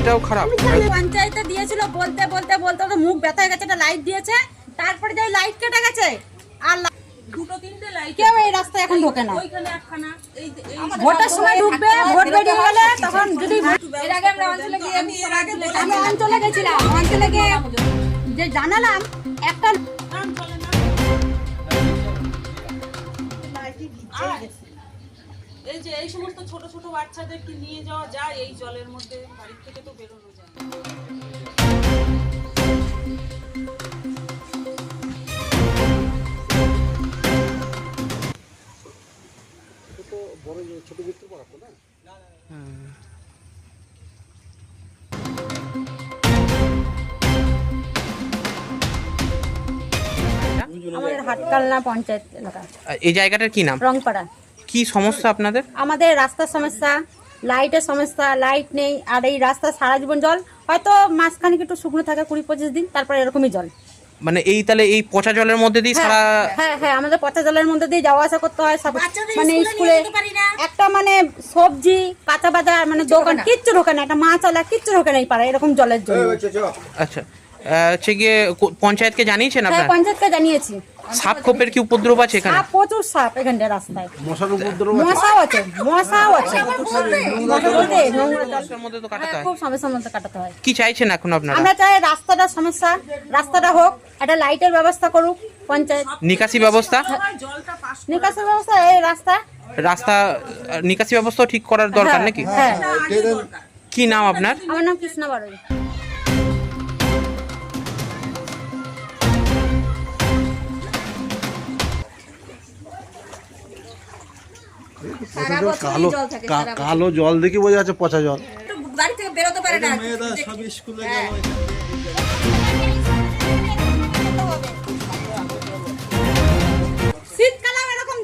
এটাও খারাপ। পঞ্চায়েতে দিয়েছিল বলতে বলতে বলতে ওদের মুখ ব্যথা হয়ে গেছে একটা লাইট দিয়েছে। তারপরে যে লাইট কেটে গেছে আর দুটো তিনটে লাইট কেউ এই রাস্তায় এখন ঢোকে না। ওইখানে একখানা এই ভোটের সময় ঢুকবে ভোট বেরিয়ে গেলে তখন যদি এর আগে আমরা অঞ্চলে গিয়ে আমি এর আগে আমি অঞ্চলে গেছিলাম অঞ্চলে গিয়ে যে জানালাম একটা আর এই যে এই সমস্ত ছোট ছোট বাচ্চাদেরকে নিয়ে যাওয়া যায় এই জলের মধ্যে বাড়ির থেকে তো বেরোনো যায়। না। আমাদের হাটকালনা পঞ্চায়েত এলাকা। এই জায়গাটার কি নাম? রংপাড়া। কি সমস্যা আপনাদের? আমাদের রাস্তার সমস্যা লাইটের সমস্যা লাইট নেই আর এই রাস্তা সারা জীবন জল। হয়তো মাঝখানে একটু শুকনো থাকে কুড়ি পঁচিশ দিন তারপরে এরকমই জল। মানে এই তাহলে এই পচা জলের মধ্যে দিয়ে সারা হ্যাঁ হ্যাঁ আমাদের পচা জলের মধ্যে দিয়ে যাওয়া আসা করতে হয় সব মানে স্কুলে একটা মানে সবজি কাঁচা বাজার মানে দোকান কিচ্ছু ঢোকে না একটা মাছ আলা কিচ্ছু ঢোকে না এই পাড়ায় এরকম জলের জন্য। আচ্ছা। আহ, হচ্ছে গিয়ে পঞ্চায়েতকে জানিয়েছেন হ্যাঁ আপনারা? পঞ্চায়েতকে জানিয়েছি। সাপ খোপের কি উপদ্রব আছে এখানে? সাপ প্রচুর সাপ এখানটা রাস্তায়। মশার উপদ্রব মশাও আছে মশাও আছে। মধ্যে? তো কাটাতে হ্যাঁ, হয়। খুব সমস্যার মধ্যে কাটাতে হয়। কি চাইছেন এখন আপনারা? আমরা চাই রাস্তাটার সমস্যা রাস্তাটা হোক একটা লাইটের ব্যবস্থা করুক পঞ্চায়েত নিকাশি ব্যবস্থা? নিকাশের ব্যবস্থা এই রাস্তা। রাস্তা নিকাশি ব্যবস্থাও ঠিক করার দরকার হ্যাঁ, নাকি? হ্যাঁ। কি নাম আপনার? আমার নাম কৃষ্ণা বারুই। কালো কা- কালো জল দেখে বোঝা যাচ্ছে পচা জল। বাড়ি থেকে বেরোতে পারে না।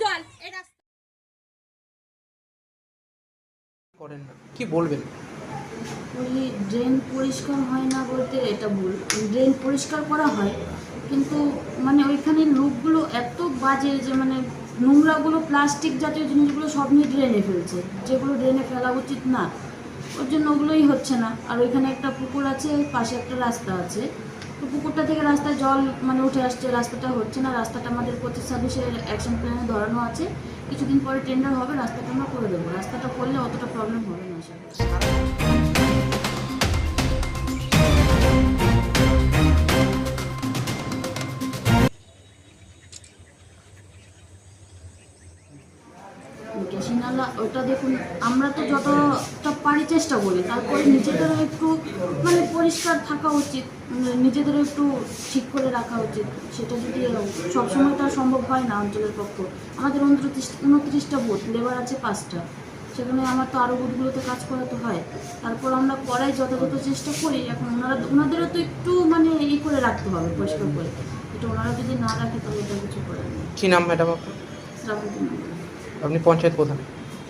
জল। এই রাস্তা করেন না। কি বলবেন? বলি ড্রেন পরিষ্কার হয় না বলতে এটা ভুল। ড্রেন পরিষ্কার করা হয় কিন্তু মানে ওইখানে লোকগুলো এত বাজে যে মানে নোংরাগুলো, প্লাস্টিক জাতীয় জিনিসগুলো সব নিয়ে ড্রেনে ফেলছে। যেগুলো ড্রেনে ফেলা উচিত না। ওর জন্য ওগুলোই হচ্ছে না। আর ওইখানে একটা পুকুর আছে, পাশে একটা রাস্তা আছে। তো পুকুরটা থেকে রাস্তায় জল মানে উঠে আসছে, রাস্তাটা হচ্ছে না। রাস্তাটা আমাদের পঁচিশ ছাব্বিশের অ্যাকশন প্ল্যানে ধরানো আছে। কিছুদিন পরে টেন্ডার হবে, রাস্তাটা আমরা করে দেবো। রাস্তাটা করলে অতটা প্রবলেম হবে না, আশা ওটা দেখুন আমরা তো যতটা পারি চেষ্টা করি তারপরে নিজেদেরও একটু মানে পরিষ্কার থাকা উচিত মানে নিজেদেরও একটু ঠিক করে রাখা উচিত সেটা যদি সবসময় তো সম্ভব হয় না অঞ্চলের পক্ষ। আমাদের উনত্রিশ উনত্রিশটা বুথ লেবার আছে পাঁচটা সেখানে আমার তো আরও বুথগুলোতে কাজ করা তো হয়। তারপর আমরা করাই যথাযথ চেষ্টা করি এখন ওনারা ওনাদেরও তো একটু মানে ই করে রাখতে হবে পরিষ্কার করে। এটা ওনারা যদি না রাখে তাহলে এটা কিছু করার নেই। কি নাম ম্যাডাম আপনার? শ্রাবন্তী আপনি পঞ্চায়েত প্রধান।